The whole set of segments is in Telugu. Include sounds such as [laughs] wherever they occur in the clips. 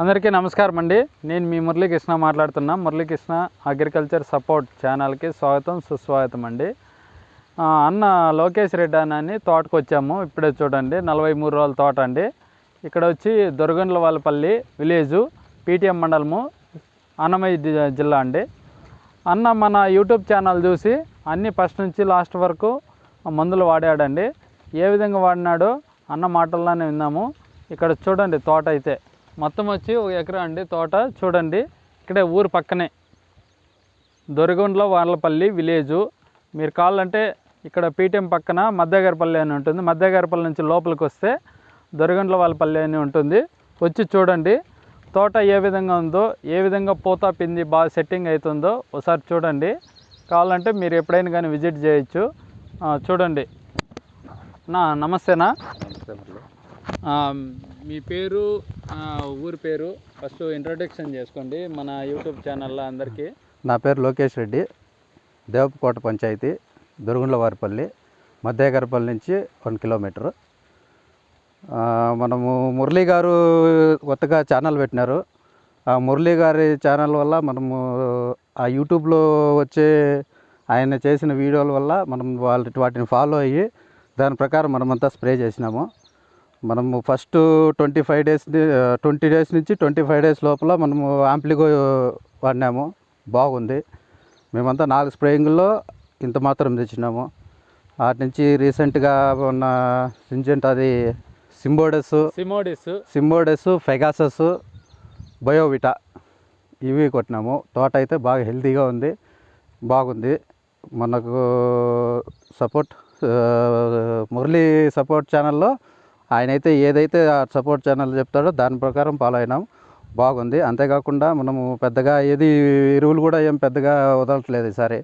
అందరికీ నమస్కారం అండి. నేను మీ మురళీకృష్ణ మాట్లాడుతున్నా. మురళీకృష్ణ అగ్రికల్చర్ సపోర్ట్ ఛానల్కి స్వాగతం సుస్వాగతం అండి. అన్న లోకేష్ రెడ్డి అన్న అని తోటకు వచ్చాము. ఇప్పుడే చూడండి నలభై మూడు రోజుల తోట అండి. ఇక్కడ వచ్చి దొరగండ్ల వాళ్ళపల్లి విలేజు పీటీఎం మండలము అన్నమయ్య జిల్లా అండి. అన్న మన యూట్యూబ్ ఛానల్ చూసి అన్ని ఫస్ట్ నుంచి లాస్ట్ వరకు మందులు వాడాడండి. ఏ విధంగా వాడినాడో అన్న మాటల్లోనే విన్నాము. ఇక్కడ చూడండి తోట అయితే. మొత్తం వచ్చి ఒక ఎకరా అండి తోట. చూడండి ఇక్కడే ఊరు పక్కనే. దొరగొండ్ల వార్లపల్లి విలేజు. మీరు కావాలంటే ఇక్కడ పీటీఎం పక్కన మద్దెగారిపల్లి అని ఉంటుంది. మద్దెగారిపల్లి నుంచి లోపలికి వస్తే దొరగండ్ల వాళ్ళపల్లి అని ఉంటుంది. వచ్చి చూడండి తోట ఏ విధంగా ఉందో ఏ విధంగా పూత పింది బాగా సెట్టింగ్ అవుతుందో ఒకసారి చూడండి. కావాలంటే మీరు ఎప్పుడైనా కానీ విజిట్ చేయొచ్చు. చూడండి. నా నమస్తేనా? మీ పేరు ఊరి పేరు ఫస్ట్ ఇంట్రొడక్షన్ చేసుకోండి. మన యూట్యూబ్ ఛానల్లో అందరికీ. నా పేరు లోకేష్ రెడ్డి. దేవపకోట పంచాయతీ దొరుగుండ్ల మధ్యగరపల్లి నుంచి వన్ కిలోమీటర్. మనము మురళీ గారు కొత్తగా ఛానల్ పెట్టినారు. ఆ మురళీ గారి ఛానల్ వల్ల మనము ఆ యూట్యూబ్లో వచ్చే ఆయన చేసిన వీడియోల వల్ల మనం వాళ్ళ వాటిని ఫాలో అయ్యి దాని ప్రకారం మనమంతా స్ప్రే చేసినాము. మనము first twenty five days twenty days నుంచి ట్వంటీ ఫైవ్ డేస్ లోపల మనము ఆంప్లిగో వాడినాము. బాగుంది. మేమంతా నాలుగు స్ప్రేయింగ్లో ఇంత మాత్రం తెచ్చినాము. వాటి నుంచి రీసెంట్గా ఉన్న సింజెంట్ అది సింబోడస్ సిమోడిస్ సింబోడస్ ఫెగాసస్ బయోవిటా ఇవి కొట్టినాము. తోట అయితే బాగా హెల్తీగా ఉంది. బాగుంది. మనకు సపోర్ట్ మురళీ సపోర్ట్ ఛానల్లో ఆయన అయితే ఏదైతే ఆ సపోర్ట్ ఛానల్ చెప్తాడో దాని ప్రకారం ఫాలో అయినాం. బాగుంది. అంతేకాకుండా మనము పెద్దగా ఏది ఎరువులు కూడా ఏం పెద్దగా వదలట్లేదు ఈసారి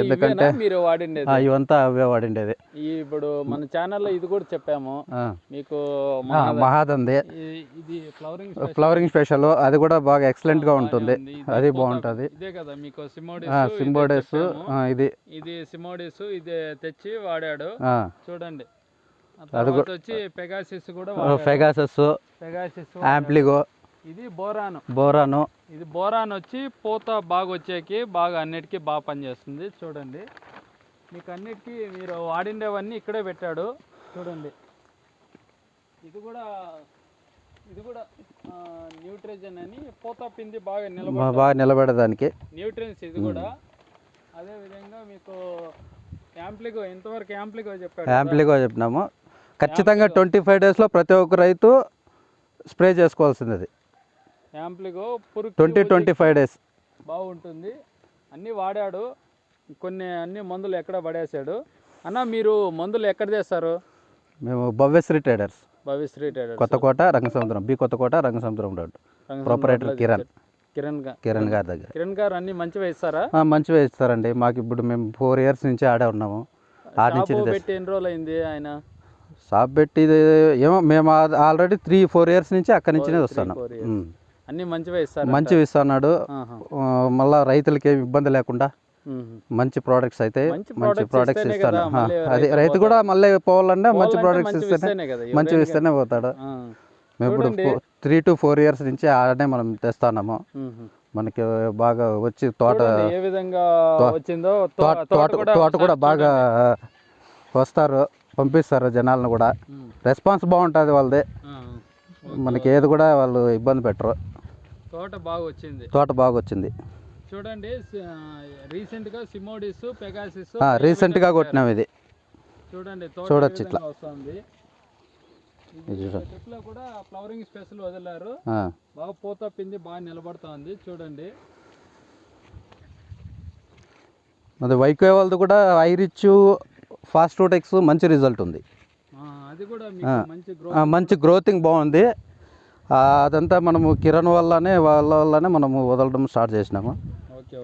ఎందుకంటే మీరు వాడిండేది? ఇవంతా అవే వాడిండేది. ఇప్పుడు మన ఛానల్లో ఇది కూడా చెప్పాము. మీకు మహాదంది ఇది ఫ్లవరింగ్ ఫ్లవరింగ్ స్పెషల్ అది కూడా బాగా ఎక్సలెంట్గా ఉంటుంది. అది బాగుంటుంది. ఇదే కదా మీకు ఆ, సిమోడిస్ సింబోడస్ ఇది. ఇది సిమోడిస్ ఇది తెచ్చి వాడాడు. చూడండి. తర్వాత వచ్చి పెగాసిస్ కూడా ఫెగాసస్ పెగాసిస్ యాంప్లిగో ఇది బోరాను బోరాను ఇది బోరాన్ వచ్చి పూత బాగా వచ్చేకి బాగా అన్నిటికీ బాగా పనిచేస్తుంది చూడండి. మీకు అన్నిటికీ మీరు వాడిండేవన్నీ ఇక్కడే పెట్టాడు. చూడండి. ఇది కూడా ఇది కూడా న్యూట్రిజన్ అని పూత పిండి బాగా నిలబడ బాగా నిలబడేదానికి. న్యూట్రియన్స్ ఇది కూడా. అదే విధంగా మీకు యాంప్లిగో ఎంతవరకు యాంప్లిగో చెప్పాడు? యాంప్లిగో చెప్పినాము. ఖచ్చితంగా ట్వంటీ ఫైవ్ డేస్లో ప్రతి ఒక్క రైతు స్ప్రే చేసుకోవాల్సింది అది Ampligo twenty twenty five days. బాగుంటుంది. అన్నీ వాడాడు. కొన్ని అన్ని మందులు ఎక్కడ పడేశాడు అన్న మీరు మందులు ఎక్కడ చేస్తారు? మేము Bhavyasri traders. Bhavisri traders. Kothakota Rangasamudram. B Kothakota Rangasamudram road. Proprietor Kiran. Kiran Kiran గారి దగ్గర. కిరణ్ గారు అన్ని మంచిగా ఇస్తారా? మంచిగా ఇస్తారండి. మాకు ఇప్పుడు మేము ఫోర్ ఇయర్స్ నుంచి ఆడే ఉన్నాము. ఆడ నుంచి పెట్టి ఎన్ని రోజులు అయింది ఆయన? షాప్ పెట్టి ఏమో మేము ఆల్రెడీ త్రీ ఫోర్ ఇయర్స్ నుంచి అక్కడి నుంచినే వస్తున్నాం. అన్ని ఇస్తారు మంచిగా ఇస్తున్నాడు. మళ్ళా రైతులకి ఏమి ఇబ్బంది లేకుండా. మంచి ప్రోడక్ట్స్ అయితే మంచి ప్రోడక్ట్స్ ఇస్తేనే అది రైతు కూడా మళ్ళీ పోవాలంటే మంచి ప్రోడక్ట్స్ మంచివి ఇస్తేనే మంచివి ఇస్తేనే పోతాడు. మేము ఇప్పుడు. త్రీ టు ఫోర్ ఇయర్స్ నుంచి ఆడనే మనం తెస్తున్నాము. మ్మ్. మనకి బాగా వచ్చి తోట ఏ విధంగా వచ్చిందో తో- తోట తోట తోట కూడా బాగా వస్తారు. పంపిస్తారు జనాలను కూడా. రెస్పాన్స్ బాగుంటుంది వాళ్ళది. మనకి ఏది కూడా వాళ్ళు ఇబ్బంది పెట్టరు. తోట బాగా వచ్చింది. తోట బాగా వచ్చింది. చూడండి రీసెంట్గా సిమోడిస్ పెగాసిస్ ఆ, రీసెంట్గా కొట్టినాం ఇది. చూడండి తోట చూడొచ్చు విధంగా వస్తుంది. చెట్లో కూడా ఫ్లవరింగ్ స్పెషల్ వదిలారు. ఆ, బాగా పూత పిండి బాగా నిలబడతా ఉంది చూడండి. అది వైకో వాళ్ళది కూడా ఐరిచ్ ఫాస్ట్ టెక్స్ మంచి రిజల్ట్ ఉంది. మంచి గ్రోతింగ్ బాగుంది. అదంతా మనము కిరణ్ వల్లనే వాళ్ళ వల్లనే మనము వదలడం స్టార్ట్ చేసినాము.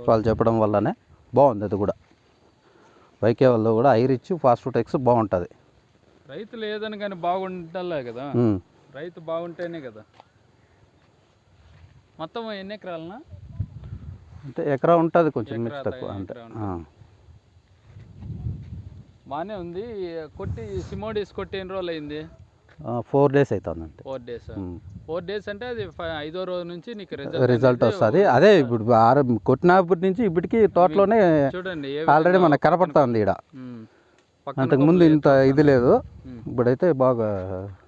వాళ్ళు చెప్పడం వల్లనే బాగుంది అది కూడా. వైకే వాళ్ళు కూడా ఐరిచ్ ఫాస్ట్ టెక్స్ బాగుంటుంది. రైతులు ఏదని కానీ బాగుండాలే కదా. రైతు బాగుంటేనే కదా. మొత్తం ఎన్ని ఎకరాలనా అంటే ఎకరా ఉంటుంది కొంచెం ఎకరా తక్కువ ఆ. బాగానే ఉంది కొట్టి సిమోడిస్ కొట్టి ఎన్ని రోజులు అయింది ఫోర్ డేస్ అవుతుందండి ఫోర్ డేస్. ఫోర్ డేస్ అంటే అది ఐదో రోజు నుంచి నీకు రిజల్ట్ వస్తుంది అదే ఇప్పుడు కొట్టినప్పటి నుంచి ఇప్పటికి తోటలోనే చూడండి ఆల్రెడీ మనకు కనపడుతుంది ఇక్కడ అంతకుముందు కొమ్మలు ఇంత ఇది లేదు. ఇప్పుడైతే బాగా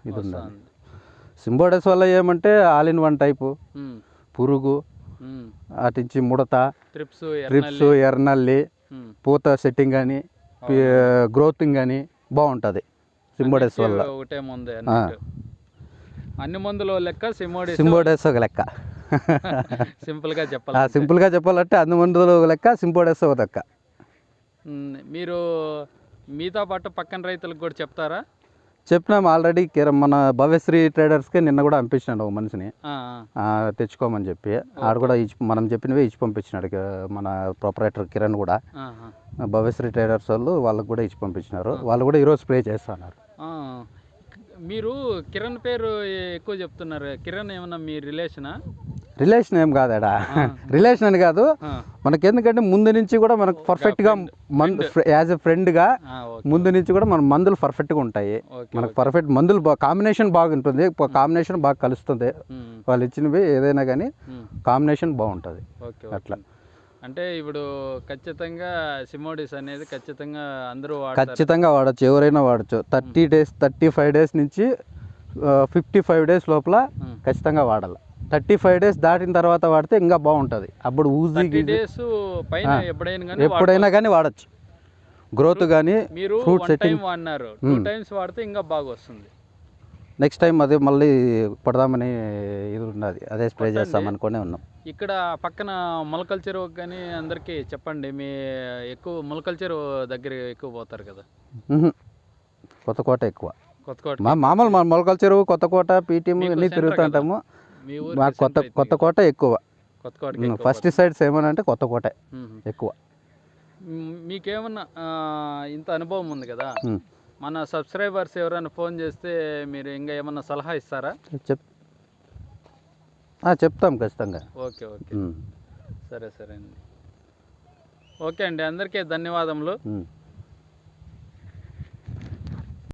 ఇది ఉంది. సింబోడస్ వల్ల ఏమంటే ఆల్ ఇన్ వన్ టైపు. పురుగు ఉమ్. అటించి ముడత ట్రిప్స్ ట్రిప్స్ ఎర్రనల్లి ఉమ్. పూత సెట్టింగ్ కానీ గ్రోతింగ్ కానీ బాగుంటుంది సింబోడస్ వల్ల. ఒకటే ముందే అన్ని మందులు లెక్క సిమోడి సింబోడస్ ఒక లెక్క. [laughs] సింపుల్గా ఆ, చెప్పాలి సింపుల్గా చెప్పాలంటే అన్ని మందులు ఒక లెక్క సింబోడస్ ఒక లెక్క. మీరు మీతో పాటు పక్కన రైతులకు కూడా చెప్తారా? చెప్పినాం ఆల్రెడీ మన భవ్యశ్రీ ట్రేడర్స్కి నిన్న కూడా పంపించినాడు ఒక మనిషిని. తెచ్చుకోమని చెప్పి. ఆడు కూడా ఇచ్చి మనం చెప్పినవే ఇచ్చి పంపించినాడు మన ప్రొపరేటర్ కిరణ్ కూడా. భవ్యశ్రీ ట్రేడర్స్ వాళ్ళు వాళ్ళకి కూడా ఇచ్చి పంపించినారు. వాళ్ళు కూడా ఈరోజు స్ప్రే చేస్తున్నారు. మీరు కిరణ్ పేరు ఎక్కువ చెప్తున్నారు. కిరణ్ ఏమన్నా మీ రిలేషనా రిలేషన్ ఏం కాదాడా? రిలేషన్ అని కాదు. మనకి ఎందుకంటే ముందు నుంచి కూడా మనకు పర్ఫెక్ట్గా మందు యాజ్ ఎ ఫ్రెండ్గా ఓకే ముందు నుంచి కూడా మన మందులు పర్ఫెక్ట్గా ఉంటాయి. ఓకే మనకు పర్ఫెక్ట్ మందులు కాంబినేషన్ బాగుంటుంది. కాంబినేషన్ బాగా కలుస్తుంది. వాళ్ళు ఇచ్చినవి ఏదైనా కానీ కాంబినేషన్ బాగుంటుంది. అట్లా. అంటే ఇప్పుడు ఖచ్చితంగా సిమోడిస్ అనేది ఖచ్చితంగా అందరూ ఖచ్చితంగా వాడచ్చు ఎవరైనా వాడచ్చు. Thirty days thirty five days నుంచి ఫిఫ్టీ ఫైవ్ డేస్ లోపల. ఖచ్చితంగా వాడాలి. థర్టీ ఫైవ్ డేస్ దాటిన తర్వాత వాడితే ఇంకా బాగుంటుంది. అప్పుడు ఊజీ డేస్ పైన ఎప్పుడైనా కానీ వాడచ్చు. గ్రోత్ కానీ మీరు fruit వన్ టైం setting. వాడినారు. టూ టైమ్స్ వాడితే ఇంకా బాగా వస్తుంది నెక్స్ట్ టైం అదే మళ్ళీ పడదామని ఇది ఉన్నది. అదే స్ప్రే చేస్తాం అనుకునే ఉన్నాం. ఇక్కడ పక్కన మొలకల చెరువు కానీ అందరికీ చెప్పండి మీ ఎక్కువ మొలకల చెరువు దగ్గర ఎక్కువ పోతారు కదా? మ్హూ. కొత్త కోట ఎక్కువ. కొత్తకోట మా మామూలు మా మొలకల చెరువు కొత్త కోట పీటీఎం మీకు ఇవన్నీ తిరుగుతుంటాము మీ మా ఊరు కొత్త కొత్త కోట ఎక్కువ. కొత్తకోటకి ఫస్ట్ సైడ్స్ ఏమనంటే కొత్త కోట ఎక్కువ. మీకేమన్నా ఇంత అనుభవం ఉంది కదా. మన సబ్స్క్రైబర్స్ ఎవరైనా ఫోన్ చేస్తే మీరు ఇంకా ఏమన్నా సలహా ఇస్తారా? చెప్. చెప్తాం ఖచ్చితంగా. Okay okay. సరే సరే అండి. ఓకే అండి అందరికీ ధన్యవాదములు.